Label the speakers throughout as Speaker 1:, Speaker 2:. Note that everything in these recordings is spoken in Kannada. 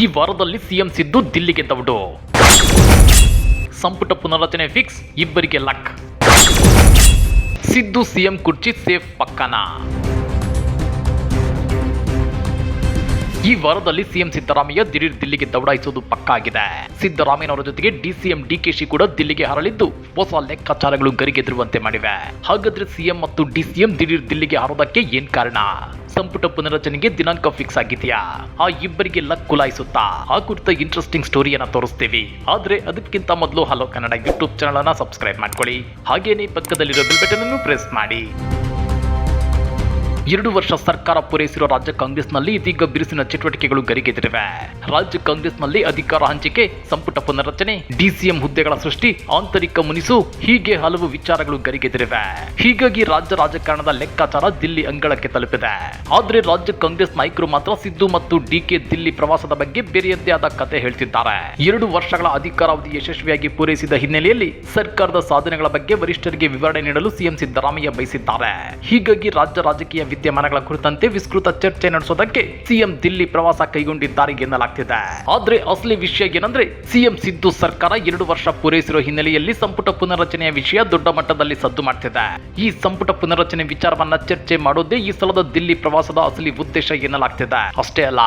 Speaker 1: ಈ ವಾರದಲ್ಲಿ ಸಿಎಂ ಸಿದ್ದು ದಿಲ್ಲಿಗೆ ದೌಡು ಸಂಪುಟ ಪುನರಚನೆ ಫಿಕ್ಸ್ ಇಬ್ಬರಿಗೆ ಲಕ್ ಸಿದ್ದು ಸಿಎಂ ಕುರ್ಚಿ ಸೇಫ್ ಪಕ್ಕನ? ಈ ವಾರದಲ್ಲಿ ಸಿಎಂ ಸಿದ್ದರಾಮಯ್ಯ ದಿಢೀರ್ ದಿಲ್ಲಿಗೆ ದೌಡಾಯಿಸುವುದು ಪಕ್ಕಾಗಿದೆ ಸಿದ್ದರಾಮಯ್ಯನವರ ಜೊತೆಗೆ ಡಿಸಿಎಂ ಡಿಕೆಶಿ ಕೂಡ ದಿಲ್ಲಿಗೆ ಹರಳಿದ್ದು ಹೊಸ ಲೆಕ್ಕಾಚಾರಗಳು ಗರಿಗೆದರುವಂತೆ ಮಾಡಿವೆ. ಹಾಗಾದ್ರೆ ಸಿಎಂ ಮತ್ತು ಡಿಸಿಎಂ ದಿಢೀರ್ ದಿಲ್ಲಿಗೆ ಹಾರೋದಕ್ಕೆ ಏನ್ ಕಾರಣ? ಸಂಪುಟ ಪುನರಚನೆಗೆ ದಿನಾಂಕ ಫಿಕ್ಸ್ ಆಗಿದೆಯಾ? ಆ ಇಬ್ಬರಿಗೆ ಲಕ್ ಕುಲಾಯಿಸುತ್ತಾ? ಆ ಕುರಿತ ಇಂಟ್ರೆಸ್ಟಿಂಗ್ ಸ್ಟೋರಿಯನ್ನ ತೋರಿಸ್ತೀವಿ. ಆದ್ರೆ ಅದಕ್ಕಿಂತ ಮೊದಲು ಹಲೋ ಕನ್ನಡ ಯೂಟ್ಯೂಬ್ ಚಾನಲ್ ಅನ್ನ ಸಬ್ಸ್ಕ್ರೈಬ್ ಮಾಡ್ಕೊಳ್ಳಿ. ಹಾಗೇನೇ ಪಕ್ಕದಲ್ಲಿರೋ ಬೆಲ್ ಬಟನ್ ಅನ್ನು ಪ್ರೆಸ್ ಮಾಡಿ. ಎರಡು ವರ್ಷ ಸರ್ಕಾರ ಪೂರೈಸಿರುವ ರಾಜ್ಯ ಕಾಂಗ್ರೆಸ್ನಲ್ಲಿ ಇದೀಗ ಬಿರುಸಿನ ಚಟುವಟಿಕೆಗಳು ಗರಿಗೆದರಿವೆ ರಾಜ್ಯ ಕಾಂಗ್ರೆಸ್ನಲ್ಲಿ ಅಧಿಕಾರ ಹಂಚಿಕೆ, ಸಂಪುಟ ಪುನರಚನೆ ಡಿಸಿಎಂ ಹುದ್ದೆಗಳ ಸೃಷ್ಟಿ, ಆಂತರಿಕ ಮುನಿಸು, ಹೀಗೆ ಹಲವು ವಿಚಾರಗಳು ಗರಿಗೆದರಿವೆ ಹೀಗಾಗಿ ರಾಜ್ಯ ರಾಜಕಾರಣದ ಲೆಕ್ಕಾಚಾರ ದಿಲ್ಲಿ ಅಂಗಳಕ್ಕೆ ತಲುಪಿದೆ. ಆದ್ರೆ ರಾಜ್ಯ ಕಾಂಗ್ರೆಸ್ ನಾಯಕರು ಮಾತ್ರ ಸಿದ್ದು ಮತ್ತು ಡಿಕೆ ದಿಲ್ಲಿ ಪ್ರವಾಸದ ಬಗ್ಗೆ ಬೇರೆಯದ್ದೇ ಆದ ಕತೆ ಹೇಳ್ತಿದ್ದಾರೆ. ಎರಡು ವರ್ಷಗಳ ಅಧಿಕಾರಾವಧಿ ಯಶಸ್ವಿಯಾಗಿ ಪೂರೈಸಿದ ಹಿನ್ನೆಲೆಯಲ್ಲಿ ಸರ್ಕಾರದ ಸಾಧನೆಗಳ ಬಗ್ಗೆ ವರಿಷ್ಠರಿಗೆ ವಿವರಣೆ ನೀಡಲು ಸಿಎಂ ಸಿದ್ದರಾಮಯ್ಯ ಬಯಸಿದ್ದಾರೆ. ಹೀಗಾಗಿ ರಾಜ್ಯ ರಾಜಕೀಯ ವಿದ್ಯಮಾನಗಳ ಕುರಿತಂತೆ ವಿಸ್ತೃತ ಚರ್ಚೆ ನಡೆಸೋದಕ್ಕೆ ಸಿಎಂ ದಿಲ್ಲಿ ಪ್ರವಾಸ ಕೈಗೊಂಡಿದ್ದಾರೆ ಎನ್ನಲಾಗ್ತಿದೆ. ಆದ್ರೆ ಅಸಲಿ ವಿಷಯ ಏನಂದ್ರೆ ಸಿಎಂ ಸಿದ್ದು ಸರ್ಕಾರ ಎರಡು ವರ್ಷ ಪೂರೈಸಿರುವ ಹಿನ್ನೆಲೆಯಲ್ಲಿ ಸಂಪುಟ ಪುನರ್ರಚನೆಯ ವಿಷಯ ದೊಡ್ಡ ಮಟ್ಟದಲ್ಲಿ ಸದ್ದು ಮಾಡ್ತಿದೆ. ಈ ಸಂಪುಟ ಪುನರ್ರಚನೆ ವಿಚಾರವನ್ನ ಚರ್ಚೆ ಮಾಡೋದೇ ಈ ಸಲದ ದಿಲ್ಲಿ ಪ್ರವಾಸದ ಅಸಲಿ ಉದ್ದೇಶ ಎನ್ನಲಾಗ್ತಿದೆ. ಅಷ್ಟೇ ಅಲ್ಲ,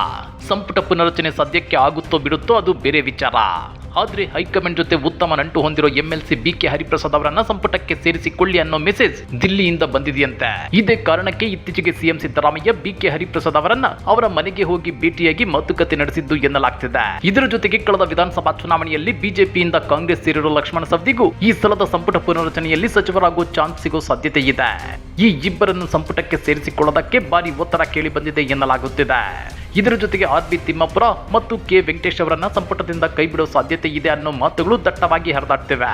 Speaker 1: ಸಂಪುಟ ಪುನರ್ರಚನೆ ಸದ್ಯಕ್ಕೆ ಆಗುತ್ತೋ ಬಿಡುತ್ತೋ ಅದು ಬೇರೆ ವಿಚಾರ. ಆದ್ರೆ ಹೈಕಮಾಂಡ್ ಜೊತೆ ಉತ್ತಮ ನಂಟು ಹೊಂದಿರೋ ಎಂಎಲ್ಸಿ ಬಿ ಕೆ ಹರಿಪ್ರಸಾದ್ ಅವರನ್ನ ಸಂಪುಟಕ್ಕೆ ಸೇರಿಸಿಕೊಳ್ಳಿ ಅನ್ನೋ ಮೆಸೇಜ್ ದಿಲ್ಲಿಯಿಂದ ಬಂದಿದೆಯಂತೆ. ಇದೇ ಕಾರಣಕ್ಕೆ ಇತ್ತೀಚೆಗೆ CM Siddaramaiah B K Hariprasad ಅವರನ್ನ ಅವರ ಮನೆಗೆ ಹೋಗಿ ಭೇಟಿಯಾಗಿ ಮಾತುಕತೆ ನಡೆಸಿದ್ದು ಎನ್ನಲಾಗ್ತಿದೆ. ಇದರ ಜೊತೆಗೆ ಕಳೆದ ವಿಧಾನಸಭಾ ಚುನಾವಣೆಯಲ್ಲಿ ಬಿಜೆಪಿಯಿಂದ ಕಾಂಗ್ರೆಸ್ ಸೇರಿರುವ ಲಕ್ಷ್ಮಣ ಸವದಿಗೂ ಈ ಸಲದ ಸಂಪುಟ ಪುನರಚನೆಯಲ್ಲಿ ಸಚಿವರಾಗುವ ಚಾನ್ಸ್ ಸಿಗೋ ಸಾಧ್ಯತೆ ಇದೆ. ಈ ಇಬ್ಬರನ್ನು ಸಂಪುಟಕ್ಕೆ ಸೇರಿಸಿಕೊಳ್ಳೋದಕ್ಕೆ ಭಾರಿ ಒತ್ತಡ ಕೇಳಿ ಬಂದಿದೆ ಎನ್ನಲಾಗುತ್ತಿದೆ. ಇದರ ಜೊತೆಗೆ ಆರ್ ಬಿ ತಿಮ್ಮಾಪುರ ಮತ್ತು ಕೆ ವೆಂಕಟೇಶ್ ಅವರನ್ನ ಸಂಪುಟದಿಂದ ಕೈಬಿಡೋ ಸಾಧ್ಯತೆ ಇದೆ ಅನ್ನೋ ಮಾತುಗಳು ದಟ್ಟವಾಗಿ ಹರಿದಾಡ್ತಿವೆ.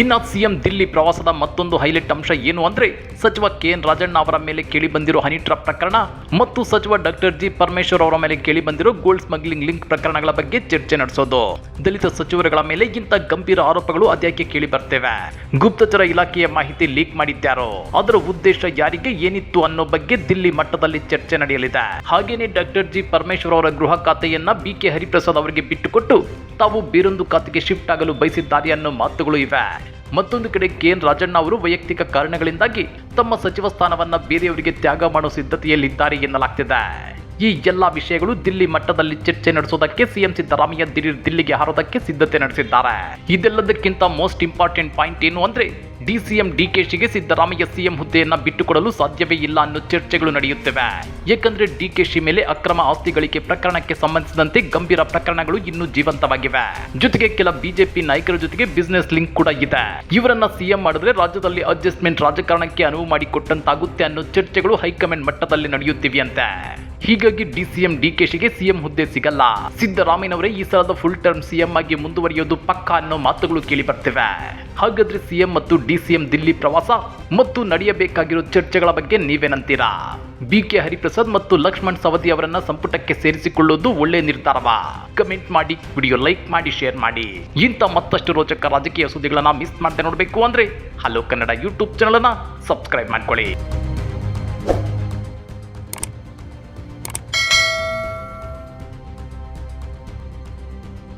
Speaker 1: ಇನ್ನ ಸಿಎಂ ದಿಲ್ಲಿ ಪ್ರವಾಸದ ಮತ್ತೊಂದು ಹೈಲೈಟ್ ಅಂಶ ಏನು ಅಂದ್ರೆ ಸಚಿವ ಕೆ ಎನ್ ರಾಜಣ್ಣ ಅವರ ಮೇಲೆ ಕೇಳಿ ಬಂದಿರೋ ಹನಿ ಟ್ರಾಪ್ ಪ್ರಕರಣ ಮತ್ತು ಸಚಿವ ಡಾಕ್ಟರ್ ಜಿ ಪರಮೇಶ್ವರ್ ಅವರ ಮೇಲೆ ಕೇಳಿ ಬಂದಿರೋ ಗೋಲ್ಡ್ ಸ್ಮಗ್ಲಿಂಗ್ ಲಿಂಕ್ ಪ್ರಕರಣಗಳ ಬಗ್ಗೆ ಚರ್ಚೆ ನಡೆಸೋದು. ದಲಿತ ಸಚಿವರುಗಳ ಮೇಲೆ ಇಂಥ ಗಂಭೀರ ಆರೋಪಗಳು ಅದ್ಯಾಕೆ ಕೇಳಿ ಬರ್ತೇವೆ? ಗುಪ್ತಚರ ಇಲಾಖೆಯ ಮಾಹಿತಿ ಲೀಕ್ ಮಾಡಿದ್ದಾರೋ ಅದರ ಉದ್ದೇಶ ಯಾರಿಗೆ ಏನಿತ್ತು ಅನ್ನೋ ಬಗ್ಗೆ ದಿಲ್ಲಿ ಮಟ್ಟದಲ್ಲಿ ಚರ್ಚೆ ನಡೆಯಲಿದೆ. ಹಾಗೇನೆ ಡಾಕ್ಟರ್ ಜಿ ಪರಮೇಶ್ವರ್ ಅವರ ಗೃಹ ಖಾತೆಯನ್ನ ಬಿ ಕೆ ಹರಿಪ್ರಸಾದ್ ಅವರಿಗೆ ಬಿಟ್ಟುಕೊಟ್ಟು ತಾವು ಬೇರೊಂದು ಖಾತೆಗೆ ಶಿಫ್ಟ್ ಆಗಲು ಬಯಸಿದ್ದಾರೆ ಅನ್ನೋ ಮಾತುಗಳು ಇವೆ. ಮತ್ತೊಂದು ಕಡೆ ಕೆಎನ್ ರಾಜಣ್ಣ ಅವರು ವೈಯಕ್ತಿಕ ಕಾರಣಗಳಿಂದಾಗಿ ತಮ್ಮ ಸಚಿವ ಸ್ಥಾನವನ್ನ ಬೇರೆಯವರಿಗೆ ತ್ಯಾಗ ಮಾಡೋ ಸಿದ್ಧತೆಯಲ್ಲಿದ್ದಾರೆ ಎನ್ನಲಾಗ್ತಿದೆ. ಈ ಎಲ್ಲಾ ವಿಷಯಗಳು ದಿಲ್ಲಿ ಮಟ್ಟದಲ್ಲಿ ಚರ್ಚೆ ನಡೆಸೋದಕ್ಕೆ ಸಿಎಂ ಸಿದ್ದರಾಮಯ್ಯ ದಿಢೀರ್ ದಿಲ್ಲಿಗೆ ಹಾರೋದಕ್ಕೆ ಸಿದ್ಧತೆ ನಡೆಸಿದ್ದಾರೆ. ಇದೆಲ್ಲದಕ್ಕಿಂತ ಮೋಸ್ಟ್ ಇಂಪಾರ್ಟೆಂಟ್ ಪಾಯಿಂಟ್ ಏನು ಅಂದ್ರೆ ಡಿಸಿಎಂ ಡಿಕೆಶಿಗೆ ಸಿದ್ದರಾಮಯ್ಯ ಸಿಎಂ ಹುದ್ದೆಯನ್ನ ಬಿಟ್ಟುಕೊಡಲು ಸಾಧ್ಯವೇ ಇಲ್ಲ ಅನ್ನೋ ಚರ್ಚೆಗಳು ನಡೆಯುತ್ತಿವೆ. ಏಕೆಂದರೆ ಡಿಕೆಶಿ ಮೇಲೆ ಅಕ್ರಮ ಆಸ್ತಿ ಗಳಿಕೆ ಪ್ರಕರಣಕ್ಕೆ ಸಂಬಂಧಿಸಿದಂತೆ ಗಂಭೀರ ಪ್ರಕರಣಗಳು ಇನ್ನೂ ಜೀವಂತವಾಗಿವೆ. ಜೊತೆಗೆ ಕೆಲ ಬಿಜೆಪಿ ನಾಯಕರ ಜೊತೆಗೆ ಬಿಸಿನೆಸ್ ಲಿಂಕ್ ಕೂಡ ಇದೆ. ಇವರನ್ನ ಸಿಎಂ ಮಾಡಿದ್ರೆ ರಾಜ್ಯದಲ್ಲಿ ಅಡ್ಜಸ್ಟ್ಮೆಂಟ್ ರಾಜಕಾರಣಕ್ಕೆ ಅನುವು ಮಾಡಿಕೊಟ್ಟಂತಾಗುತ್ತೆ ಅನ್ನೋ ಚರ್ಚೆಗಳು ಹೈಕಮಾಂಡ್ ಮಟ್ಟದಲ್ಲಿ ನಡೆಯುತ್ತಿವೆಯಂತೆ. ಹೀಗಾಗಿ ಡಿಸಿಎಂ ಡಿಕೆಶಿಗೆ ಸಿಎಂ ಹುದ್ದೆ ಸಿಗಲ್ಲ. ಸಿದ್ದರಾಮಯ್ಯನವರೇ ಈ ಸಲದ ಫುಲ್ ಟರ್ಮ್ ಸಿಎಂ ಆಗಿ ಮುಂದುವರಿಯೋದು ಪಕ್ಕ ಅನ್ನೋ ಮಾತುಗಳು ಕೇಳಿ ಬರ್ತಿವೆ. ಹಾಗಾದ್ರೆ ಸಿಎಂ ಮತ್ತು ಡಿಸಿಎಂ ದಿಲ್ಲಿ ಪ್ರವಾಸ ಮತ್ತು ನಡೆಯಬೇಕಾಗಿರೋ ಚರ್ಚೆಗಳ ಬಗ್ಗೆ ನೀವೇನಂತೀರಾ? ಬಿ ಕೆ ಹರಿಪ್ರಸಾದ್ ಮತ್ತು ಲಕ್ಷ್ಮಣ್ ಸವದಿ ಅವರನ್ನ ಸಂಪುಟಕ್ಕೆ ಸೇರಿಸಿಕೊಳ್ಳುವುದು ಒಳ್ಳೆ ನಿರ್ಧಾರವಾ? ಕಮೆಂಟ್ ಮಾಡಿ, ವಿಡಿಯೋ ಲೈಕ್ ಮಾಡಿ, ಶೇರ್ ಮಾಡಿ. ಇಂಥ ಮತ್ತಷ್ಟು ರೋಚಕ ರಾಜಕೀಯ ಸುದ್ದಿಗಳನ್ನ ಮಿಸ್ ಮಾಡದೆ ನೋಡಬೇಕು ಅಂದ್ರೆ ಹಲೋ ಕನ್ನಡ ಯೂಟ್ಯೂಬ್ ಚಾನಲ್ ಅನ್ನ ಸಬ್ಸ್ಕ್ರೈಬ್ ಮಾಡ್ಕೊಳ್ಳಿ.